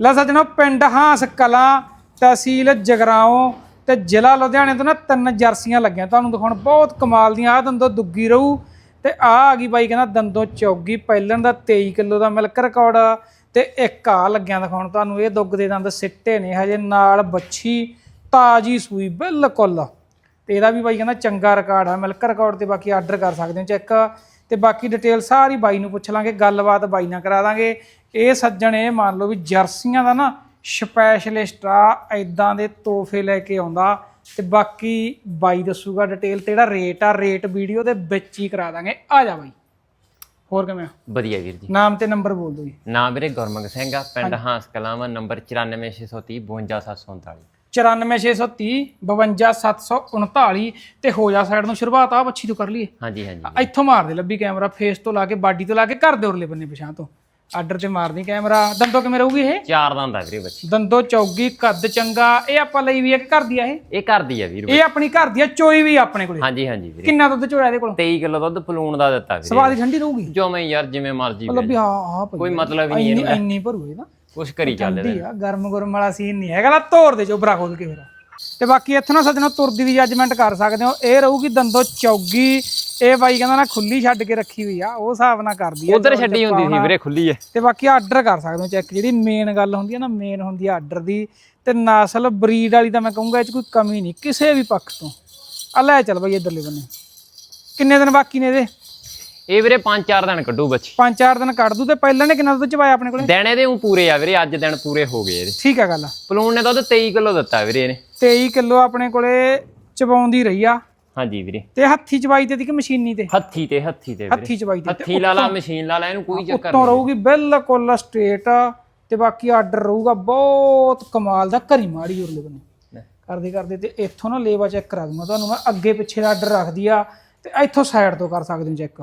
ਲੈ ਸੱਜਣੋ, ਪਿੰਡ ਹਾਂਸ ਕਲਾਂ, ਤਹਿਸੀਲ ਜਗਰਾਓਂ ਤੇ ਜ਼ਿਲ੍ਹਾ ਲੁਧਿਆਣੇ ਤੋਂ ਨਾ ਤਿੰਨ ਜਰਸੀਆਂ ਲੱਗੀਆਂ। ਤੁਹਾਨੂੰ ਦਿਖਾਉਣ ਬਹੁਤ ਕਮਾਲ ਦੀਆਂ ਆ ਦੰਦੋ ਦੁੱਗੀ ਰਹੂ ਤੇ ਆ ਆ ਗਈ ਬਾਈ, ਕਹਿੰਦਾ ਦੰਦੋ ਚੌਗੀ, ਪਹਿਲਣ ਦਾ 23 ਕਿਲੋ ਦਾ ਮਿਲਕ ਰਿਕਾਰਡ ਤੇ ਇੱਕ ਆ ਲੱਗਿਆ ਦਿਖਾਉਣ, ਤੁਹਾਨੂੰ ਇਹ ਦੁੱਗ ਦੇ ਦੰਦ ਸਿੱਟੇ ਨੇ, ਹਜੇ ਨਾਲ ਬੱਛੀ, ਤਾਜੀ ਸੂਈ, ਬਿਲਕੁਲ। ਤੇ ਇਹਦਾ ਵੀ ਬਾਈ ਕਹਿੰਦਾ ਚੰਗਾ ਰਿਕਾਰਡ ਆ, ਮਿਲਕ ਰਿਕਾਰਡ ਤੇ ਬਾਕੀ ਆਰਡਰ ਕਰ ਸਕਦੇ ਹੋ, ਚੈੱਕ ਤੇ ਬਾਕੀ ਡਿਟੇਲ ਸਾਰੀ ਬਾਈ ਨੂੰ ਪੁੱਛ ਲਾਂਗੇ ਗੱਲਬਾਤ ਬਾਈ ਨਾਲ ਕਰਾ ਦਾਂਗੇ। ਇਹ ਸੱਜਣ ਇਹ ਮੰਨ ਲਓ ਵੀ ਜਰਸੀਆਂ ਦਾ ਨਾ ਸਪੈਸ਼ਲਿਸਟ ਆ ਐਦਾਂ ਦੇ ਤੋਹਫੇ ਲੈ ਕੇ ਆਉਂਦਾ। ਤੇ ਬਾਕੀ ਬਾਈ ਦੱਸੂਗਾ ਡਿਟੇਲ ਤੇ ਜਿਹੜਾ ਰੇਟ ਆ ਰੇਟ ਵੀਡੀਓ ਦੇ ਵਿੱਚ ਹੀ ਕਰਾ ਦਾਂਗੇ। ਆ ਜਾ ਬਾਈ। ਹੋਰ ਕਿਵੇਂ? ਵਧੀਆ ਵੀਰ ਜੀ। ਨਾਮ ਤੇ ਨੰਬਰ ਬੋਲ ਦਿਓ ਜੀ। ਨਾਮ ਵੀਰੇ ਗੁਰਮੰਗ ਸਿੰਘ ਆ ਪਿੰਡ ਹਾਂਸ ਕਲਾਵਾ ਨੰਬਰ 94630 52739 94630 52739 ਤੇ ਹੋ ਜਾ ਸਾਈਡ ਨੂੰ ਸ਼ੁਰੂਆਤ ਆ ਬੱਚੀ ਤੋਂ ਕਰ ਲਈਏ। ਹਾਂਜੀ ਹਾਂਜੀ। ਇੱਥੋਂ ਮਾਰ ਦੇ ਲੱਭੀ ਕੈਮਰਾ ਫੇਸ ਤੋਂ ਲਾ ਕੇ ਬਾਡੀ ਤੋਂ ਲਾ ਕੇ ਘਰ ਦੇ ਉਰਲੇ ਬੰਨੇ ਪਛਾਂ ਤੋਂ। ਆਰਡਰ ਤੇ ਮਾਰਦੀ ਕੈਮਰਾ। ਦੰਦੋ ਕਿਵੇਂ ਰਹੂਗੀ ਇਹ? ਚਾਰ ਦੰਦ ਆ ਵੀਰੇ ਬੱਚੀ। ਦੰਦੋ ਚੌਗੀ ਕੱਦ ਚੰਗਾ ਇਹ ਆਪਾਂ ਲਈ ਵੀ ਇੱਕ ਘਰ ਦੀ ਆ ਇਹ? ਇਹ ਘਰ ਦੀ ਆ ਵੀਰ ਇਹ ਆਪਣੀ ਘਰ ਦੀ ਆ ਚੋਈ ਵੀ ਆਪਣੇ ਕੋਲੇ। ਹਾਂਜੀ ਹਾਂਜੀ ਵੀਰੇ। ਕਿੰਨਾ ਦੁੱਧ ਚੋਇਆ ਇਹਦੇ ਕੋਲ? 23 ਕਿਲੋ ਦੁੱਧ ਪਲੂਣ ਦਾ ਦਿੱਤਾ ਵੀਰੇ। ਸਵਾਦ ਠੰਡੀ ਰਹੂਗੀ? ਜੋ ਮੈਂ ਯਾਰ ਜਿਵੇਂ ਮਰਜ਼ੀ ਵੀਰੇ ਲੱਭੀ ਹਾਂ ਹਾਂ ਕੋਈ ਮਤਲਬ ਹੀ ਨਹੀਂ ਇਹਨੂੰ ਇੰਨੀ ਭਰੂ ਇਹ ਨਾ ਕੁਛ ਕਰੀ ਚੱਲਦੇ ਠੰਡੀ ਆ ਗਰਮ ਗਰਮ ਵਾਲਾ ਸੀਨ ਨਹੀਂ ਹੈਗਾ ਲਾ ਤੋੜ ਦੇ ਜੋ ਬਰਾ ਖੋਲ ਕੇ ਫਿਰ। ਤੇ ਬਾਕੀ ਇੱਥੋਂ ਨਾ ਸੱਜਣੋ ਤੁਰਦੀ ਦੀ ਜੱਜਮੈਂਟ ਕਰ ਸਕਦੇ ਹੋ। ਇਹ ਰਹੂਗੀ ਦੰਦੋ ਚੌਗੀ। ਇਹ ਬਾਈ ਕਹਿੰਦਾ ਨਾ ਖੁੱਲੀ ਛੱਡ ਕੇ ਰੱਖੀ ਹੋਈ ਆ ਉਹ ਹਿਸਾਬ ਨਾਲ ਕਰਦੀ ਆ। ਉਧਰ ਛੱਡੀ ਹੁੰਦੀ ਸੀ ਵੀਰੇ ਖੁੱਲੀ ਐ ਤੇ ਬਾਕੀ ਆਰਡਰ ਕਰ ਸਕਦੇ ਹੋ ਚੈੱਕ ਜਿਹੜੀ ਮੇਨ ਗੱਲ ਹੁੰਦੀ ਹੈ ਨਾ ਮੇਨ ਹੁੰਦੀ ਹੈ ਆਰਡਰ ਦੀ। ਤੇ ਨਸਲ ਬਰੀਡ ਵਾਲੀ ਤਾਂ ਮੈਂ ਕਹੂੰਗਾ ਇਹ ਚ ਕੋਈ ਕਮੀ ਨਹੀਂ ਕਿਸੇ ਵੀ ਪੱਖ ਤੋਂ। ਆ ਲੈ ਚੱਲ ਬਈ ਇਧਰਲੇ ਬੰਨੇ। ਕਿੰਨੇ ਦਿਨ ਬਾਕੀ ਨੇ ਇਹਦੇ? ਇਹ ਵੀਰੇ 5-4 ਦਿਨ ਕੱਢੂ ਬੱਚੀ। ਪੰਜ ਚਾਰ ਦਿਨ ਕੱਢ ਦੂ ਤੇ ਪਹਿਲਾਂ ਨੇ ਕਿੰਨਾ ਦੁੱਧ ਚਵਾਇਆ ਆਪਣੇ ਕੋਲੇ? ਦਿਨ ਇਹਦੇ ਉਹ ਪੂਰੇ ਆ ਵੀਰੇ ਅੱਜ ਦਿਨ ਪੂਰੇ ਹੋ ਗਏ ਇਹਦੇ। ਠੀਕ ਆ ਗੱਲ ਪਲੂਣ ਨੇ ਦੁੱਧ 23 ਕਿਲੋ ਦਿੱਤਾ ਵੀਰੇ ਇਹਨੇ। 23 ਕਿਲੋ ਆਪਣੇ ਕੋਲੇ ਚਵਾਉਂਦੀ ਰਹੀ ਆ। ਹਾਂਜੀ ਵੀਰੇ। ਤੇ ਹੱਥੀ ਚਵਾਈ ਤੇ ਦੀ ਕਿ ਮਸ਼ੀਨੀ ਤੇ? ਹੱਥੀ ਤੇ ਹੱਥੀ ਤੇ ਵੀਰੇ। ਹੱਥੀ ਚਵਾਈ ਤੇ। ਹੱਥੀ ਲਾ ਲਾ ਮਸ਼ੀਨ ਲਾ ਲਾ ਇਹਨੂੰ ਕੋਈ ਚੱਕਰ ਉੱਤੋਂ ਰਹੂਗੀ ਬਿਲਕੁਲ ਸਟ੍ਰੇਟ। ਤੇ ਬਾਕੀ ਆਰਡਰ ਰਹੂਗਾ ਬਹੁਤ ਕਮਾਲ ਦਾ ਘਰੀ ਮਾੜੀ ਉਰਲੇ ਨਹੀਂ। ਕਰਦੇ ਕਰਦੇ ਤੇ ਇੱਥੋਂ ਨਾ ਲੇਵਾ ਚੈੱਕ ਕਰਾ ਦੂੰਗਾ ਤੁਹਾਨੂੰ ਮੈਂ। ਅੱਗੇ ਪਿੱਛੇ ਦਾ ਆਰਡਰ ਰੱਖਦੀ ਆ ਤੇ ਇੱਥੋਂ ਸਾਈਡ ਤੋਂ ਕਰ ਸਕਦੇ ਹੋ ਚੈੱਕ।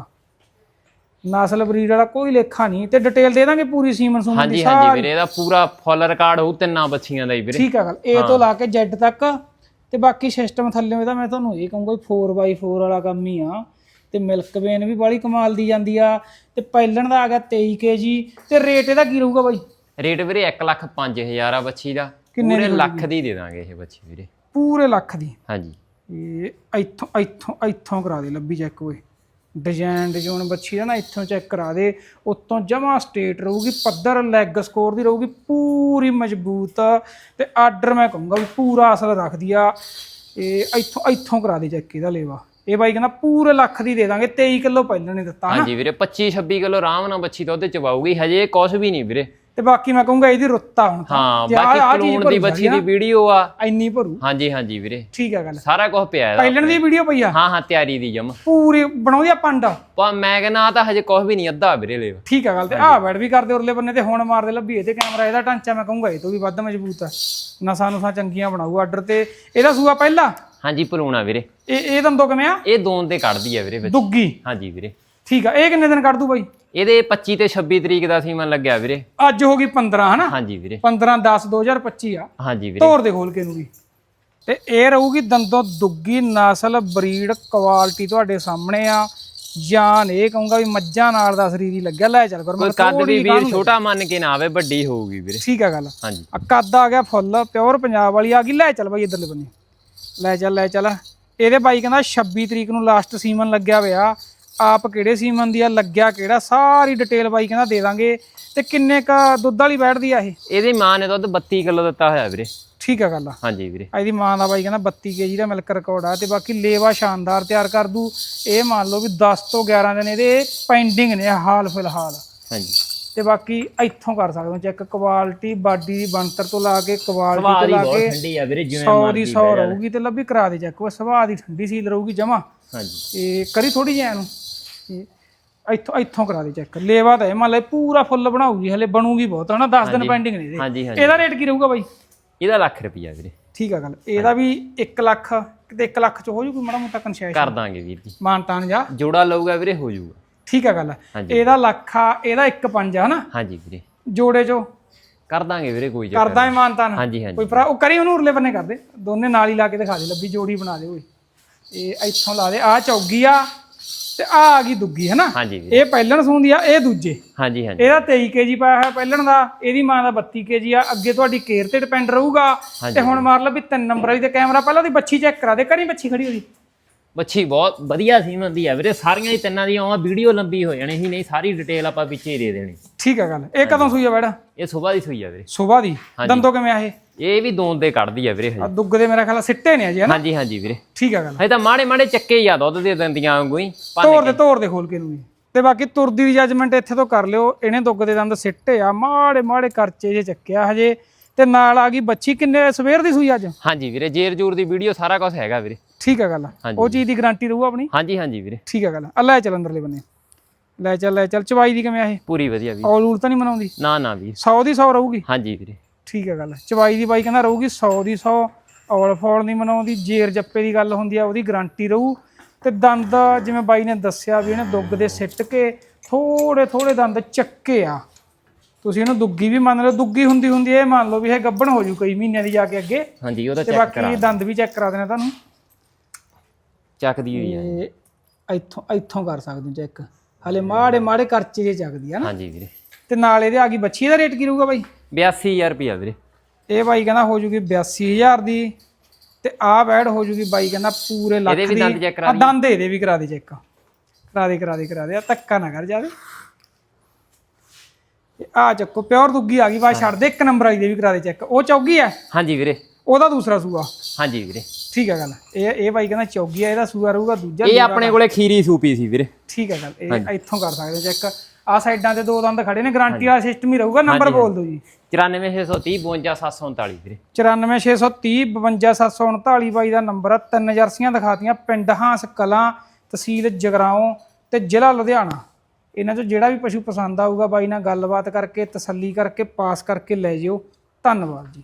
ਨਸਲ ਬਰੀਡ ਵਾਲਾ ਕੋਈ ਲੇਖਾ ਨਹੀਂ ਤੇ ਡਿਟੇਲ ਦੇ ਦਾਂਗੇ ਪੂਰੀ ਸੀਮਨ ਸੂਮਨ ਦੀ ਹਾਂਜੀ ਹਾਂਜੀ ਵੀਰੇ ਇਹਦਾ ਪੂਰਾ ਫੁੱਲ ਰਿਕਾਰਡ ਹੋਊ ਤਿੰਨਾਂ ਬੱਚੀਆਂ ਦਾ ਹੀ ਵੀਰੇ। ਠੀਕ ਆ ਗੱਲ। A ਤੋਂ ਲਾ ਕੇ Z ਤੱਕ ਤੇ ਬਾਕੀ ਸਿਸਟਮ ਥੱਲੇ ਇਹਦਾ ਮੈਂ ਤੁਹਾਨੂੰ ਇਹ ਕਹੂੰਗਾ 4x4 ਵਾਲਾ ਕੰਮ ਹੀ ਆ। ਤੇ ਮਿਲਕ ਵੇਨ ਵੀ ਬੜੀ ਕਮਾਲ ਦੀ ਜਾਂਦੀ ਆ। ਤੇ ਪੈਲਣ ਦਾ ਆ ਗਿਆ 23 kg ਤੇ ਰੇਟ ਇਹਦਾ ਕੀ ਰਹੂਗਾ ਬਾਈ? ਰੇਟ ਵੀਰੇ 1 ਲੱਖ 5000 ਆ ਬੱਚੀ ਦਾ। ਪੂਰੇ ਲੱਖ ਦੀ ਦੇ ਦਾਂਗੇ ਇਹ ਬੱਚੀ ਵੀਰੇ। ਪੂਰੇ ਲੱਖ ਦੀ। ਹਾਂਜੀ। ਇਹ ਇੱਥੋਂ ਇੱਥੋਂ ਇੱਥੋਂ ਕਰਾ ਦੇ ਲੱਭੀ ਚੈੱਕ ਓਏ। ਡਿਜ਼ਾਈਨ ਡਿਜ਼ਾਈਨ ਬੱਚੀ ਦਾ ਨਾ ਇੱਥੋਂ ਚੈੱਕ ਕਰਾ ਦੇ, ਉੱਤੋਂ ਜਮਾ ਸਟੇਟ ਰਹੂਗੀ, ਪੱਧਰ ਲੈਗ ਸਕੋਰ ਦੀ ਰਹੂਗੀ, ਪੂਰੀ ਮਜ਼ਬੂਤ ਤੇ ਆਰਡਰ ਮੈਂ ਕਹੂੰਗਾ ਵੀ ਪੂਰਾ ਅਸਲ ਰੱਖਦੀ ਆ। ਇਹ ਇੱਥੋਂ ਇੱਥੋਂ ਕਰਾ ਦੇ ਚੈੱਕ ਇਹਦਾ ਲੇਵਾ। ਇਹ ਬਾਈ ਕਹਿੰਦਾ ਪੂਰੇ ਲੱਖ ਦੀ ਦੇ ਦਾਂਗੇ 23 ਕਿਲੋ ਪਹਿਲਾਂ ਨੇ ਦਿੱਤਾ ਹਾਂਜੀ ਵੀਰੇ 25 26 ਕਿਲੋ ਆਰਾਮ ਨਾਲ ਬੱਚੀ ਦੁੱਧ ਚਵਾਊਗੀ ਹਜੇ ਕੁਛ ਵੀ ਨਹੀਂ ਵੀਰੇ। ਤੇ ਬਾਕੀ ਮੈਂ ਕਹੂੰਗਾ ਇਹਦੀ ਰੁੱਤਾ ਹੁਣ ਹਾਂ ਬਾਕੀ ਭਰੂ ਦੀ ਬੱਚੀ ਦੀ ਵੀਡੀਓ ਆ। ਇੰਨੀ ਭਰੂ। ਹਾਂਜੀ ਹਾਂਜੀ ਵੀਰੇ। ਠੀਕ ਆ ਗੱਲ। ਸਾਰਾ ਕੁਝ ਪਿਆ ਇਹਦਾ ਪਹਿਲਣ ਦੀ ਵੀਡੀਓ ਪਈ ਆ? ਹਾਂ ਹਾਂ ਤਿਆਰੀ ਦੀ ਜਮ। ਪੂਰੀ ਬਣਾਉਂਦੀ ਆ ਪੰਡ? ਪਰ ਮੈਂ ਕਹਿੰਦਾ ਆ ਤਾਂ ਹਜੇ ਕੁਝ ਵੀ ਨਹੀਂ ਅੱਧਾ ਵੀਰੇ ਲੈ ਠੀਕ ਆ ਗੱਲ ਤੇ। ਆਹ ਬੈਡ ਵੀ ਕਰਦੇ ਉਰਲੇ ਬੰਨੇ ਤੇ ਹੁਣ ਮਾਰਦੇ ਲੱਭੀਏ ਤੇ ਕੈਮਰਾ ਇਹਦਾ ਢਾਂਚਾ ਮੈਂ ਕਹੂੰਗਾ ਇਹ ਤੋਂ ਵੀ ਵੱਧ ਮਜ਼ਬੂਤ ਆ। ਨਸਾਂ ਨੂਸਾਂ ਚੰਗੀਆਂ ਬਣਾਊ ਆਰਡਰ ਤੇ। ਇਹਦਾ ਸੂਆ ਪਹਿਲਾ? ਹਾਂਜੀ ਪਲੂਣਾ ਵੀਰੇ। ਇਹ ਇਹ ਦੰਦੋ ਕਿਵੇਂ ਆ? ਇਹ ਦੋਨ ਤੇ ਕੱਢਦੀ ਆ ਵੀਰੇ ਵਿੱਚ। ਦੁੱਗੀ। ਹਾਂਜੀ ਵੀਰੇ। ਠੀਕ ਆ ਇਹ ਕਿੰਨੇ ਦਿਨ ਕੱਢ ਦੂ ਬਾਈ? ਇਹਦੇ 25 ਤੇ 26 ਤਰੀਕ ਦਾ ਸੀਮਨ ਲੱਗਿਆ ਵੀਰੇ। ਅੱਜ ਹੋ ਗਈ 15 ਹਨਾ? ਹਾਂਜੀ ਵੀਰੇ। 15 10 2025 ਆ। ਹਾਂਜੀ ਵੀਰੇ। ਤੋਰ ਦੇ ਖੋਲ ਕੇ ਨੂੰ ਵੀ। ਤੇ ਇਹ ਰਹੂਗੀ ਦੰਦੋ ਦੁੱਗੀ ਨਸਲ ਬਰੀਡ ਕੁਆਲਿਟੀ ਤੁਹਾਡੇ ਸਾਹਮਣੇ ਆ। ਜਾਨ ਇਹ ਕਹੂੰਗਾ ਵੀ ਮੱਝਾਂ ਨਾਲ ਦਾ ਸਰੀਰੀ ਲੱਗਿਆ। ਲੈ ਚੱਲ ਪਰ ਕੋਈ ਕੱਦ ਵੀ ਵੀਰ ਛੋਟਾ ਮੰਨ ਕੇ ਨਾ ਆਵੇ ਵੱਡੀ ਹੋਊਗੀ ਵੀਰੇ। ਠੀਕ ਆ ਗੱਲ। ਹਾਂਜੀ। ਆ ਕੱਦ ਆ ਗਿਆ ਫੁੱਲ ਪਿਓਰ ਪੰਜਾਬ ਵਾਲੀ ਆ ਗਈ। ਲੈ ਚੱਲ ਬਾਈ ਇਧਰਲੇ ਬੰਨੇ। ਲੈ ਚੱਲ ਲੈ ਚੱਲ। ਇਹਦੇ ਬਾਈ ਕਹਿੰਦਾ 26 ਤਰੀਕ ਨੂੰ ਲਾਸਟ ਸੀਮਨ ਲੱਗਿਆ ਹੋਇਆ। ਆਪ ਕਿਹੜੇ ਸੀਮਨ ਦੀ ਆ ਲੱਗਿਆ ਕਿਹੜਾ ਸਾਰੀ ਡਿਟੇਲ ਬਾਈ ਕਹਿੰਦਾ ਦੇ ਦਾਂਗੇ। ਤੇ ਕਿੰਨੇ ਕ ਦੁੱਧ ਵਾਲੀ ਬੈਠਦੀ ਆ ਇਹ? ਇਹਦੀ ਮਾਂ ਨੇ ਦੁੱਧ 32 ਕਿਲੋ ਦਿੱਤਾ ਹੋਇਆ ਵੀਰੇ। ਠੀਕ ਆ ਗੱਲ ਆ। ਹਾਂਜੀ ਵੀਰੇ। ਇਹਦੀ ਮਾਂ ਦਾ ਬਾਈ ਕਹਿੰਦਾ 32 ਕੇਜੀ ਦਾ ਮਿਲਕ ਰਿਕਾਰਡ ਆ ਤੇ ਬਾਕੀ ਲੇਵਾ ਸ਼ਾਨਦਾਰ ਤਿਆਰ ਕਰ ਦੂ। ਇਹ ਮੰਨ ਲਓ ਵੀ 10 ਤੋਂ 11 ਦਿਨ ਇਹਦੇ ਪੈਂਡਿੰਗ ਨੇ ਹਾਲ ਫਿਲਹਾਲ। ਹਾਂਜੀ। ਤੇ ਬਾਕੀ ਇੱਥੋਂ ਕਰ ਸਕਦੇ ਹੋ ਚੈੱਕ ਕੁਆਲਿਟੀ ਬਾਡੀ ਦੀ ਬਣਤਰ ਤੋਂ ਲਾ ਕੇ ਕੁਆਲਿਟੀ ਤੋਂ ਲਾ ਕੇ ਠੰਡੀ ਆ ਵੀਰੇ ਜਿਵੇਂ 100 ਦੀ ਮਰਜ਼ੀ 100 ਰਹੂਗੀ ਤੇ ਲੱਭੀ ਕਰਾ ਦੇ ਚੈੱਕ ਉਹ ਸੁਭਾਅ ਦੀ ਠੰਡੀ ਸੀਲ ਰਹੂਗੀ ਜਮਾ। ਹਾਂਜੀ। ਇਹ ਕਰੀ ਥੋੜੀ ਜਿਹੀ ਇਹਨੂੰ ਇਹ ਇੱਥੋਂ ਇੱਥੋਂ ਕਰਾ ਦੇ ਚੈੱਕ ਲੇਵਾ ਤਾਂ ਇਹ ਮੰਨ ਲੈ ਪੂਰਾ ਫੁੱਲ ਬਣਾਉਗੀ ਹਲੇ ਬਣੂਗੀ ਬਹੁਤ ਹਨਾ? 10 ਦਿਨ ਪੈਂਡਿੰਗ ਨੇ ਇਹਦੇ। ਹਾਂਜੀ ਹਾਂਜੀ। ਇਹਦਾ ਰੇਟ ਕੀ ਰਹੂਗਾ ਬਾਈ? ਇਹਦਾ ਲੱਖ ਰੁਪਈਆ ਵੀਰੇ। ਠੀਕ ਆ ਗੱਲ। ਇਹਦਾ ਵੀ 1 ਲੱਖ ਕਿਤੇ 1 ਲੱਖ ਚ ਹੋ ਜੂ ਕੋਈ ਮਾੜਾ ਮੋਟਾ ਕਨਸੈਸ਼ਨ ਕਰ ਦਾਂਗੇ ਵੀਰ ਜੀ। ਮਾਨਤਾਨ ਜਾ। ਜੋੜਾ ਲਊਗਾ ਵੀਰੇ ਹੋ ਜਾਊਗਾ। ਠੀਕ ਆ ਗੱਲ। ਇਹਦਾ ਲੱਖ ਆ ਇਹਦਾ 1 5 ਹਨਾ? ਹਾਂਜੀ ਵੀਰੇ। ਜੋੜੇ ਚੋਂ। ਕਰ ਦਾਂਗੇ ਵੀਰੇ ਕੋਈ ਚੱਕਰ ਕਰਦਾ ਹੈ ਮਾਨਤਾਨ ਹਾਂਜੀ ਹਾਂਜੀ। ਕੋਈ ਭਰਾ ਉਹ ਕਰੀ ਉਹਨੂੰ ਉਰਲੇ ਬੰਨੇ ਕਰਦੇ ਦੋਨੇ ਨਾਲ ਹੀ ਲਾ ਕੇ ਦਿਖਾ ਦੇ ਲੱਭੀ ਜੋੜੀ ਬਣਾ ਦੇ ਓਏ। ਇਹ ਇੱਥੋਂ ਲਾ ਦੇ ਆ ਚੌਗੀ ਆ। ਤੇ ਆ ਆ ਗਈ ਦੁੱਗੀ ਹੈ ਨਾ ਹਾਂਜੀ ਵੀਰੇ ਇਹ ਪਹਿਲਣ ਸੂੰਦੀ ਆ ਇਹ ਦੂਜੇ। ਹਾਂਜੀ ਹਾਂਜੀ। ਇਹਦਾ 23 ਕੇਜੀ ਪਾਇਆ ਹੋਇਆ ਪਹਿਲਣ ਦਾ ਇਹਦੀ ਮਾਂ ਦਾ 32 ਕੇਜੀ ਆ। ਅੱਗੇ ਤੁਹਾਡੀ ਕੇਅਰ ਤੇ ਡਿਪੈਂਡ ਰਹੂਗਾ। ਤੇ ਹੁਣ ਮਾਰ ਲਓ ਵੀ ਤਿੰਨ ਨੰਬਰ ਵਾਲੀ ਤੇ ਕੈਮਰਾ ਪਹਿਲਾਂ ਉਹਦੀ ਬੱਚੀ ਚੈੱਕ ਕਰਾ ਦੇ ਕਰੀ ਬੱਚੀ ਖੜੀ ਉਹਦੀ। ਮੱਛੀ ਬਹੁਤ ਵਧੀਆ ਸੀਮਨ ਦੀ ਹੈ ਵੀਰੇ ਸਾਰੀਆਂ ਹੀ ਤਿੰਨਾਂ ਦੀਆਂ ਆਵਾਂ ਵੀਡੀਓ ਲੰਬੀ ਹੋ ਜਾਣੀ ਸੀ ਨਹੀਂ ਸਾਰੀ ਡਿਟੇਲ ਆਪਾਂ ਵਿੱਚੇ ਹੀ ਦੇ ਦੇਣੀ। ਠੀਕ ਆ ਗੱਲ ਇਹ ਕਦੋਂ ਸੂਈ ਆ ਬੈੜਾ ਇਹ ਸਵੇਰ ਦੀ ਸੂਈ ਆ ਵੀਰੇ। ਸਵੇਰ ਦੀ? ਦੰਦੋਂ ਕਿਵੇਂ ਆ ਇਹ? ਇਹ ਵੀ ਦੋਨ ਦੇ ਕੱਢਦੀ ਆ ਵੀਰੇ ਹਜੇ। ਦੁੱਗ ਦੇ ਮੇਰਾ ਖਿਆਲ ਸਿੱਟੇ ਨੇ ਹਨਾ? ਹਾਂਜੀ ਹਾਂਜੀ ਵੀਰੇ। ਠੀਕ ਆ ਗੱਲ। ਹਜੇ ਤਾਂ ਮਾੜੇ ਮਾੜੇ ਚੱਕੇ ਹੀ ਆ ਦੁੱਧ ਦੇ ਦਿੰਦੀਆਂ ਵਾਂਗੂ ਹੀ ਤੋਰ ਦੇ ਤੋਰ ਦੇ ਖੋਲ ਕੇ ਨੂੰ ਵੀ। ਤੇ ਬਾਕੀ ਤੁਰਦੀ ਦੀ ਜੱਜਮੈਂਟ ਇੱਥੇ ਤੋਂ ਕਰ ਲਿਓ ਇਹਨੇ ਦੁੱਗ ਦੇ ਦੰਦ ਸਿੱਟੇ ਆ ਮਾੜੇ ਮਾੜੇ ਕਰਚੇ ਜੇ ਚੱਕਿਆ ਹਜੇ। ਤੇ ਨਾਲ ਆ ਗਈ ਬੱਚੀ ਕਿੰਨੇ ਸਵੇਰ ਦੀ ਸੂਈ ਅੱਜ? ਹਾਂਜੀ ਵੀਰੇ ਜੇਰ ਜੂਰ ਦੀ ਵੀਡੀਓ ਸਾਰਾ ਕੁਝ ਹੈਗਾ ਵੀਰੇ। ਠੀਕ ਆ ਗੱਲ। ਉਹ ਚੀਜ਼ ਦੀ ਗਾਰੰਟੀ ਰਹੂ ਆਪਣੀ? ਹਾਂਜੀ ਹਾਂਜੀ ਵੀਰੇ। ਠੀਕ ਆ ਗੱਲ ਆ। ਲੈ ਚੱਲ ਅੰਦਰਲੇ ਬੰਨੇ। ਲੈ ਚੱਲ ਲੈ ਚੱਲ। ਚਵਾਈ ਦੀ ਕਿਵੇਂ ਆ ਇਹ? ਪੂਰੀ ਵਧੀਆ ਵੀਰੇ। ਔਲ ਊਲ ਤਾਂ ਨਹੀਂ ਮਨਾਉਂਦੀ? ਨਾ ਨਾ ਵੀਰ। 100 ਦੀ 100 ਰਹੂਗੀ? ਹਾਂਜੀ ਵੀਰੇ। ਠੀਕ ਆ ਗੱਲ। ਚਵਾਈ ਦੀ ਬਾਈ ਕਹਿੰਦਾ ਰਹੂਗੀ 100 ਦੀ 100 ਔਲ ਫੌਲ ਨਹੀਂ ਮਨਾਉਂਦੀ ਜੇਰ ਜੱਪੇ ਦੀ ਗੱਲ ਹੁੰਦੀ ਆ ਉਹਦੀ ਗਾਰੰਟੀ ਰਹੂ। ਤੇ ਦੰਦ ਜਿਵੇਂ ਬਾਈ ਨੇ ਦੱਸਿਆ ਵੀ ਇਹਨੇ ਦੁੱਗ ਦੇ ਸਿੱਟ ਕੇ ਥੋੜੇ ਥੋੜੇ ਦੰਦ ਚੱਕੇ ਆ। ਤੁਸੀਂ ਇਹਨੂੰ ਦੁੱਗੀ ਵੀ ਮੰਨ ਲਓ ਦੁੱਗੀ ਹੁੰਦੀ ਹੁੰਦੀ ਇਹ ਮੰਨ ਲਓ ਵੀ ਇਹ ਗੱਬਣ ਹੋ ਜੂ ਕਈ ਮਹੀਨਿਆਂ ਦੀ ਜਾ ਕੇ ਅੱਗੇ। ਹਾਂਜੀ ਉਹਦਾ ਤੇ ਚੈੱਕ ਕਰਾ ਬਾਕੀ ਦੰਦ ਵੀ ਚੈੱਕ ਕਰਾ ਦੇਣਾ ਤੁਹਾਨੂੰ। ਚੱਕਦੀ ਹੋਈ ਆ ਤੇ ਇੱਥੋਂ ਇੱਥੋਂ ਕਰ ਸਕਦੇ ਹੋ ਚੈੱਕ ਹਲੇ ਮਾੜੇ ਮਾੜੇ ਕਰਚੇ ਜੇ ਚੱਕਦੀ ਆ ਨਾ। ਹਾਂਜੀ ਵੀਰੇ। ਤੇ ਨਾਲ ਇਹਦੇ ਆ ਗਈ ਬੱਚੀ ਦਾ ਰੇਟ ਕੀ ਰਹੂਗਾ ਬਾਈ? 82000 ਰੁਪਿਆ ਵੀਰੇ। ਇਹ ਬਾਈ ਕਹਿੰਦਾ ਹੋ ਜੂਗੀ 82000 ਦੀ ਤੇ ਆਹ ਬੈਡ ਹੋ ਜੂਗੀ ਬਾਈ ਕਹਿੰਦਾ ਪੂਰੇ ਲੱਖ ਇਹਦੇ ਵੀ ਦੀ। ਦੰਦ check ਕਰਾ ਦੰਦ ਇਹਦੇ ਵੀ ਕਰਾ ਦੇ ਚੈੱਕ ਕਰਾ ਦੇ ਕਰਾ ਦੇ ਕਰਾ ਦੇ। ਆ ਧੱਕਾ ਨਾ ਕਰ ਜਾਵੇ ਆ ਚੱਕੋ ਪਿਓਰ ਦੁੱਗੀ ਆ ਗਈ ਬਾਅਦ ਛੱਡ ਦੇ ਇੱਕ ਨੰਬਰ ਵਾਲੀ ਦੇ ਵੀ ਕਰਾ ਦੇ ਚੈੱਕ ਉਹ ਚੌਗੀ ਆ ਹਾਂਜੀ ਵੀਰੇ। ਉਹਦਾ ਦੂਸਰਾ ਸੂਆ। ਹਾਂਜੀ ਵੀਰੇ। ਠੀਕ ਹੈ ਗੱਲ। ਇਹ ਇਹ ਬਾਈ ਕਹਿੰਦਾ ਚੌਗੀ ਆ ਇਹਦਾ ਸੂਆ ਰਹੂਗਾ ਦੂਜਾ ਇਹ ਆਪਣੇ ਕੋਲੇ ਖੀਰੀ ਸੂਪੀ ਸੀ ਵੀਰੇ। ਠੀਕ ਹੈ ਗੱਲ। ਇਹ ਇੱਥੋਂ ਕਰ ਸਕਦੇ ਚੈੱਕ ਆ ਸਾਈਡਾਂ ਤੇ ਦੋ ਦੰਦ ਖੜੇ ਨੇ ਗਾਰੰਟੀ ਵਾਲਾ ਸਿਸਟਮ ਹੀ ਰਹੂਗਾ ਨੰਬਰ ਬੋਲ ਦਿਓ ਜੀ। 94630 52739 ਵੀਰੇ। 94630 52739 ਬਾਈ ਦਾ ਨੰਬਰ ਆ। ਤਿੰਨ ਜਰਸੀਆਂ ਦਿਖਾਤੀਆਂ ਪਿੰਡ ਹਾਂਸ ਕਲਾਂ ਤਹਿਸੀਲ ਜਗਰਾਓਂ ਤੇ ਜ਼ਿਲ੍ਹਾ ਲੁਧਿਆਣਾ। ਇਹਨਾਂ ਚੋਂ ਜਿਹੜਾ ਵੀ ਪਸ਼ੂ ਪਸੰਦ ਆਊਗਾ ਬਾਈ ਨਾਲ ਗੱਲਬਾਤ ਕਰਕੇ ਤਸੱਲੀ ਕਰਕੇ ਪਾਸ ਕਰਕੇ ਲੈ ਜਿਓ। ਧੰਨਵਾਦ ਜੀ।